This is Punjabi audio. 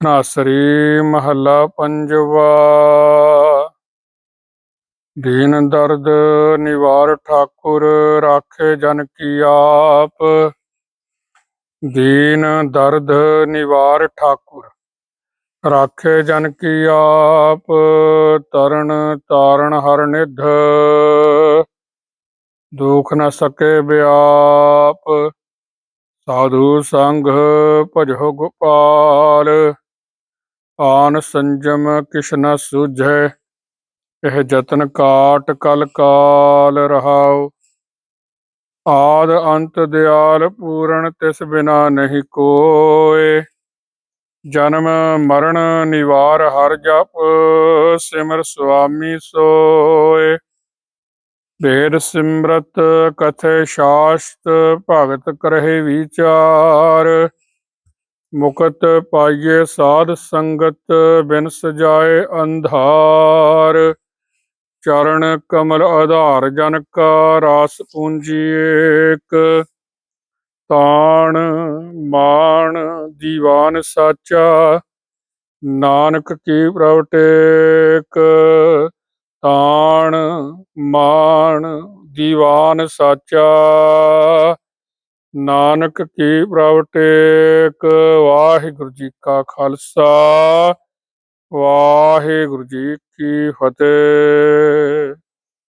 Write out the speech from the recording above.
ਨਾਸਰੀ ਮਹੱਲਾ ਪੰਜਵਾ। ਦੀਨ ਦਰਦ ਨਿਵਾਰ ਠਾਕੁਰ ਰਾਖੇ ਜਨ ਕੀ ਆਪ। ਦੀਨ ਦਰਦ ਨਿਵਾਰ ਠਾਕੁਰ ਰਾਖੇ ਜਨ ਕੀ ਆਪ। ਤਰਨ ਤਾਰਨ ਹਰ ਨਿਧ ਦੁਖ ਨ ਸਕੇ ਬਿਆਪ। ਸਾਧੂ ਸੰਗ ਭਜੋ ਗੋਪਾਲ। ਆਨ ਸੰਜਮ ਕਿਛ ਨ ਇਹ ਜਤਨ ਕਾਟ ਕਲ ਕਾਲ ਰਹਾਉ। ਆਦ ਅੰਤ ਦਿਆਲ ਪੂਰਨ ਤਿਸ ਬਿਨਾ ਨਹੀਂ ਕੋਏ। ਜਨਮ ਮਰਨ ਨਿਵਾਰ ਹਰ ਜਪ, ਸਿਮਰ ਸੁਆਮੀ ਸੋਏ। ਵੇਦ ਸਿਮਰਤ ਕਥੇ ਸ਼ਾਸਤ ਭਗਤ ਕਰਹਿ ਵਿਚਾਰ। ਮੁਕਤ ਪਾਈਏ ਸਾਧ ਸੰਗਤ ਬਿਨ ਸਜਾਏ ਅੰਧਾਰ। ਚਰਨ ਕਮਲ ਆਧਾਰ ਜਨ ਕਾ ਰਾਸ ਪੂੰਜੀ ਏਕ। ਤਾਣ ਮਾਣ ਦੀਵਾਨ ਸਾਚਾ, ਨਾਨਕ ਕੀ ਪ੍ਰਵਟੇਕ ਤਾਣ ਮਾਣ ਦੀਵਾਨ ਸਾਚਾ। ਨਾਨਕ ਕੀ ਪ੍ਰਵਟੇਕ ਵਾਹਿਗੁਰੂ ਜੀ ਕਾ ਖਾਲਸਾ ਵਾਹਿਗੁਰੂ ਜੀ ਕੀ ਫਤਿਹ।